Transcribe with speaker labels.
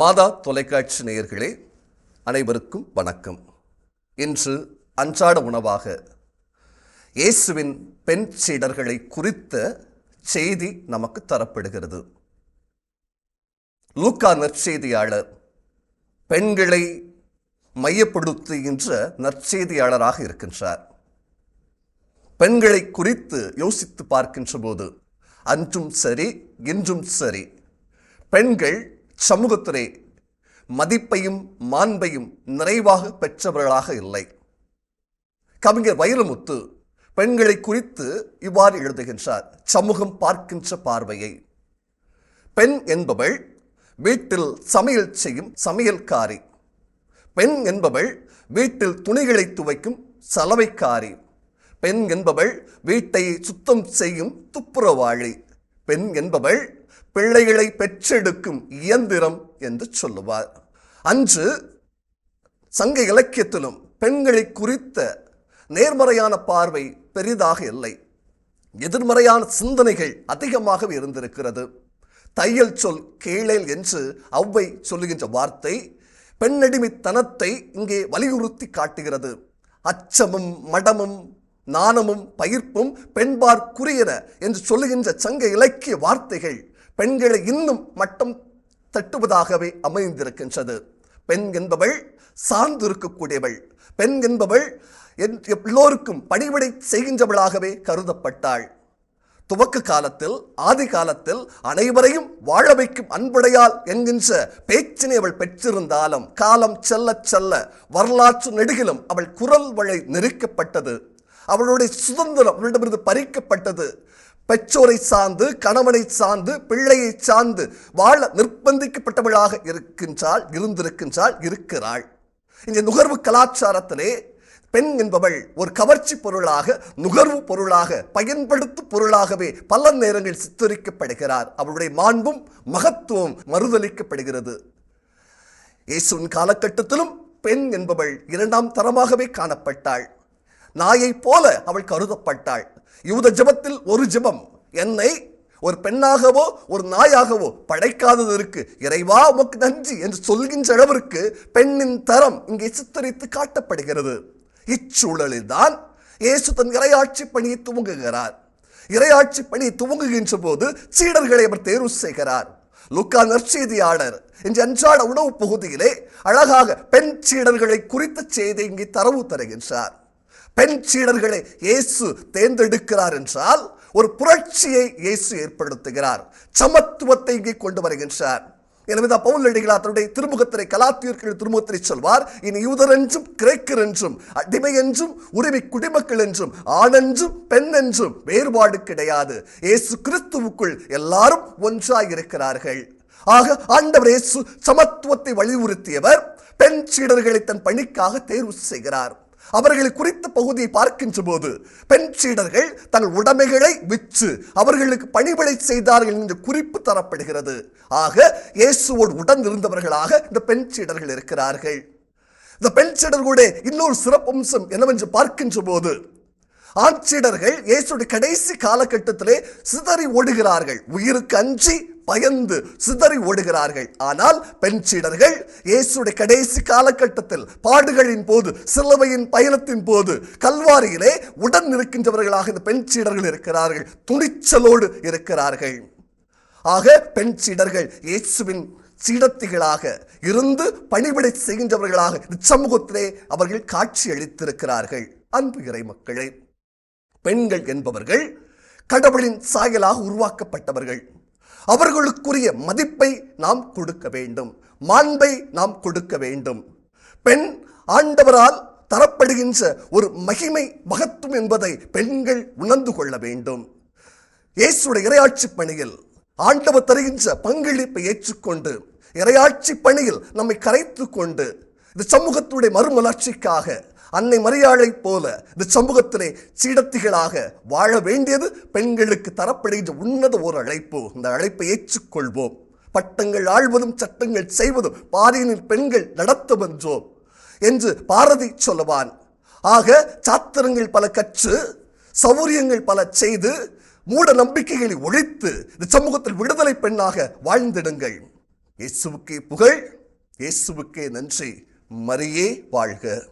Speaker 1: மாதா தொலைக்காட்சி நேயர்களே அனைவருக்கும் வணக்கம். இன்று அன்றாட உணவாக இயேசுவின் பெண் சீடர்களை குறித்த செய்தி நமக்கு தரப்படுகிறது. லூக்கா நற்செய்தியாளர் பெண்களை மையப்படுத்துகின்ற நற்செய்தியாளராக இருக்கின்றார். பெண்களை குறித்து யோசித்து பார்க்கின்ற போது அன்றும் சரி இன்றும் சரி பெண்கள் சமூகத்திலே மதிப்பையும் மாண்பையும் நிறைவாக பெற்றவர்களாக இல்லை. கவிஞர் வைரமுத்து பெண்களை குறித்து இவ்வாறு எழுதுகின்றார் சமூகம் பார்க்கின்ற பார்வையை. பெண் என்பவள் வீட்டில் சமையல் செய்யும் சமையல்காரி. பெண் என்பவள் வீட்டில் துணிகளை துவைக்கும் சலவைக்காரி. பெண் என்பவள் வீட்டை சுத்தம் செய்யும் துப்புரவாளி. பெண் என்பவள் பிள்ளைகளை பெற்றெடுக்கும் இயந்திரம் என்று சொல்லுவார். அன்று சங்க இலக்கியத்திலும் பெண்களை குறித்த நேர்மறையான பார்வை பெரிதாக இல்லை. எதிர்மறையான சிந்தனைகள் அதிகமாக இருந்திருக்கிறது. தையல் சொல் கேளேல் என்று அவ்வை சொல்லுகின்ற வார்த்தை பெண்ணடிமைத்தனத்தை இங்கே வலியுறுத்தி காட்டுகிறது. அச்சமும் மடமும் நாணமும் பயிர்ப்பும் பெண்பார்க்குரியன என்று சொல்லுகின்ற சங்க இலக்கிய வார்த்தைகள் பெண்களை இன்னும் மட்டம் தட்டுவதாகவே அமைந்திருக்கின்றது. பெண் என்பவள் சார்ந்து இருக்கக்கூடியவள் பெண் என்பவள் எல்லோருக்கும் பணிவிடை செய்கின்றவளாகவே கருதப்பட்டாள். துவக்க காலத்தில் ஆதி காலத்தில் அனைவரையும் வாழ வைக்கும் அன்புடையால் என்கின்ற பேச்சினை அவள் பெற்றிருந்தாலும் காலம் செல்ல செல்ல வரலாற்று நெடுகிலும் அவள் குரல் வழி நெருக்கப்பட்டது. அவளுடைய சுதந்திரம் அவளிடமிருந்து பறிக்கப்பட்டது. பெற்றோரை சார்ந்து கணவனை சார்ந்து பிள்ளையை சார்ந்து வாழ நிர்பந்திக்கப்பட்டவளாக இருக்கின்றாள் இருந்திருக்கின்றாள் இருக்கிறாள். இந்த நுகர்வு கலாச்சாரத்திலே பெண் என்பவள் ஒரு கவர்ச்சி பொருளாக நுகர்வு பொருளாக பயன்படுத்து பொருளாகவே பல நேரங்களில் சித்தரிக்கப்படுகிறார். அவளுடைய மாண்பும் மகத்துவம் மறுதளிக்கப்படுகிறது. இயேசுவின் காலகட்டத்திலும் பெண் என்பவள் இரண்டாம் தரமாகவே காணப்பட்டாள். நாயைப் போல அவள் கருதப்பட்டாள். யூத ஜபத்தில் ஒரு ஜெபம். என்னை ஒரு பெண்ணாகவோ ஒரு நாயாகவோ படைக்காததற்கு இறைவா உமக்கு நன்றி என்று சொல்கின்ற அளவிற்கு பெண்ணின் தரம் இங்கே சித்தரித்து காட்டப்படுகிறது. இச்சூழலில்தான் இயேசு தன் இறையாட்சி பணியை துவங்குகிறார். இறையாட்சி பணி துவங்குகின்ற போது சீடர்களை அவர் தேர்வு செய்கிறார். லுக்கா நற்செய்தியாளர் இன்று அன்றாட உணவு பகுதியிலே அழகாக பெண் சீடர்களை குறித்த செய்தி இங்கே தரவு தருகின்றார். பெண் சீடர்களை இயேசு தேர்ந்தெடுக்கிறார் என்றால் ஒரு புரட்சியை இயேசு ஏற்படுத்துகிறார். சமத்துவத்தை இங்கே கொண்டு வருகின்றார். எனவே தான் பவுல் அடிகளார் தன்னுடைய திருமுகத்திரை கலாத்தியர்கள் திருமுகத்திரை சொல்வார் இனி யூதர் என்றும் கிரேக்கர் என்றும் அடிமை என்றும் உரிமை குடிமக்கள் என்றும் ஆணென்றும் பெண் என்றும் வேறுபாடு கிடையாது. இயேசு கிறிஸ்துவுக்குள் எல்லாரும் ஒன்றாய் இருக்கிறார்கள் ஆக ஆண்டவர் இயேசு சமத்துவத்தை வலியுறுத்தியவர் பெண் சீடர்களை தன் பணிக்காக தேர்வு செய்கிறார். அவர்களை குறித்த பகுதியை பார்க்கின்ற போது பெண் சீடர்கள் தங்கள் உடைமைகளை விற்று அவர்களுக்கு பணிபடை செய்தார்கள் என்று குறிப்பு தரப்படுகிறது. ஆக இயேசுவோடு உடன் இருந்தவர்களாக இந்த பெண் சீடர்கள் இருக்கிறார்கள். இந்த பெண் சீடர்களுடைய இன்னொரு சிறப்பம்சம் என்னவென்று பார்க்கின்ற போது ஆண் சீடர்கள் இயேசுடைய கடைசி காலகட்டத்திலே சிதறி ஓடுகிறார்கள். உயிருக்கு அஞ்சி பயந்து சிதறி ஓடுகிறார்கள். ஆனால் பெண் சீடர்கள் இயேசுடைய கடைசி காலகட்டத்தில் பாடுகளின் போது சிலுவையின் பயணத்தின் போது கல்வாரியிலே உடன் இருக்கின்றவர்களாக இந்த பெண் சீடர்கள் இருக்கிறார்கள். துணிச்சலோடு இருக்கிறார்கள். ஆக பெண் சீடர்கள் இயேசுவின் சீடத்திகளாக இருந்து பணிபடை செய்கின்றவர்களாக இந்த சமூகத்திலே அவர்கள் காட்சி அளித்திருக்கிறார்கள். அன்பு இறை மக்களே பெண்கள் என்பவர்கள் கடவுளின் சாயலாக உருவாக்கப்பட்டவர்கள். அவர்களுக்குரிய மதிப்பை நாம் கொடுக்க வேண்டும். மாண்பை நாம் கொடுக்க வேண்டும். பெண் ஆண்டவரால் தரப்படுகின்ற ஒரு மகிமை மகத்துவம் என்பதை பெண்கள் உணர்ந்து கொள்ள வேண்டும். இயேசுடைய இறையாட்சி பணியில் ஆண்டவர் தருகின்ற பங்களிப்பை ஏற்றுக்கொண்டு இரையாட்சி பணியில் நம்மை கரைத்து கொண்டு இந்த சமூகத்துடைய மறுமலர்ச்சிக்காக அன்னை மரியாளைப் போல இந்த சமூகத்திலே சீடத்திகளாக வாழ வேண்டியது பெண்களுக்கு தரப்படுகின்ற உன்னத ஒரு அழைப்பு இந்த அழைப்பை ஏற்றுக்கொள்வோம். பட்டங்கள் ஆழ்வதும் சட்டங்கள் செய்வதும் பாரினில் பெண்கள் நடத்துவென்றோம் என்று பாரதி சொல்லுவான். ஆக சாத்திரங்கள் பல கற்று சௌரியங்கள் பல செய்து மூட நம்பிக்கைகளை ஒழித்து இந்த சமூகத்தில் விடுதலை பெண்ணாக வாழ்ந்திடுங்கள். இயேசுவுக்கே புகழ் இயேசுவுக்கே நன்றி. மரியே வாழ்க.